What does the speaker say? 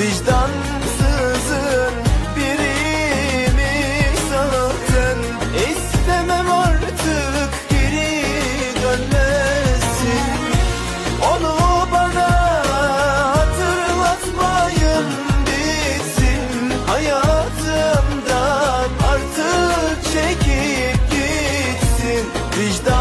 Vicdansızın biriymiş zaten İstemem artık geri dönmesin. Onu bana hatırlatmayın bitsin. Hayatımdan artık çekip gitsin. Vicdan